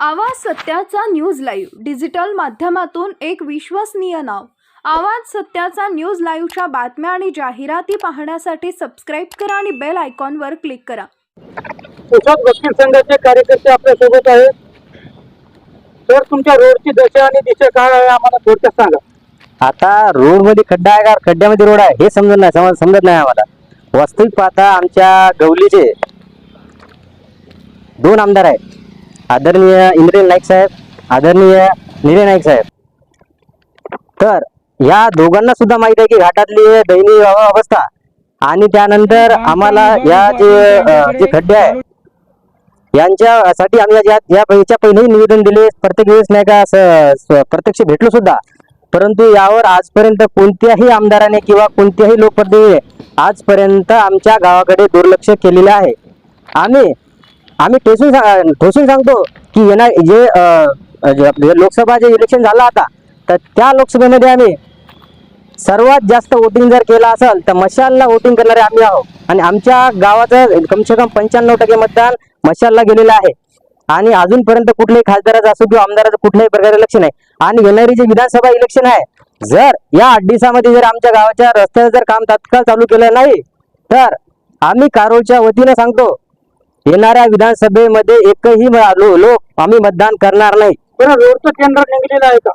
आवाज सत्याचा news live. Digital माध्यमातून एक विश्वसनीय नाव. आवाज सत्याचा न्यूज लाईव्हच्या बातम्या आणि जाहिराती पाहण्यासाठी सबस्क्राईब करा आणि बेल आयकॉनवर क्लिक करा. पोशाख वकील संघाचे कार्यकर्ते आपल्यासोबत आहेत. तर तुमच्या रोडची दशा आणि दिशा काय आहे? आम्हाला थोडक्यात सांगा. आता रोडमध्ये खड्डा आहे का? खड्ड्यामध्ये रोड आहे. हे समजत नाही. समज समजत नाही आम्हाला. वास्तविक पाहता आमच्या गवलीचे दोन आमदार आहेत. आदरणीय इंद्रिय नाईक साहेब आदरणीय निरे नाईक साहेब. तर या दोघांना सुद्धा माहीत आहे की घाटातली दयनीय अव- अवस्था आणि त्यानंतर आम्हाला या जे जे खड्डे आहे यांच्यासाठी आम्ही याच्या पहिलेही निवेदन दिले. प्रत्येक वेळेस नाही का प्रत्यक्ष भेटलो सुद्धा. परंतु यावर आजपर्यंत कोणत्याही आमदाराने किंवा कोणत्याही लोकप्रतिनिधीने आजपर्यंत आमच्या गावाकडे दुर्लक्ष केलेले आहे. आम्ही आम्ही ठोसून सांग- ठोसून सांगतो की येणार जे जे लोकसभा जे इलेक्शन झालं आता तर त्या लोकसभेमध्ये आम्ही सर्वात जास्त वोटिंग जर केलं असेल तर मशालला वोटिंग करणारे आम्ही आहोत. आणि आमच्या गावाचं कमसे कम पंच्याण्णव टक्के मतदान मशालला गेलेलं आहे. आणि अजूनपर्यंत कुठल्याही खासदाराचं असो किंवा आमदाराचं कुठल्याही प्रकारे लक्ष नाही. आणि येणारी जे विधानसभा इलेक्शन आहे जर या आठ दिवसामध्ये जर आमच्या गावाच्या रस्त्याचं जर काम तात्काळ चालू केलं नाही तर आम्ही कारोळच्या वतीनं सांगतो येणाऱ्या विधानसभेमध्ये एकही लोक आम्ही मतदान करणार नाही. रोडचं केंद्र निघलेलं आहे का?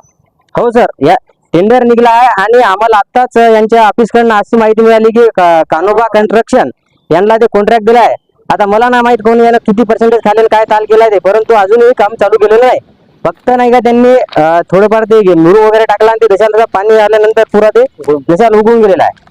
हो सर. या टेंडर निघला आहे आणि आम्हाला आत्ताच यांच्या ऑफिसकडनं अशी माहिती मिळाली की कानोबा कन्स्ट्रक्शन यांना ते कॉन्ट्रॅक्ट दिलाय आता मला ना माहीत कोणी यानं किती पर्सेंटेज खालेल काय ताल केलाय ते परंतु अजूनही काम चालू केलेलं नाही फक्त नाही का त्यांनी थोडंफार ते मुरू वगैरे टाकला आणि ते देशाला पाणी आल्यानंतर पुरा ते देशाला उगवून गेलेला आहे.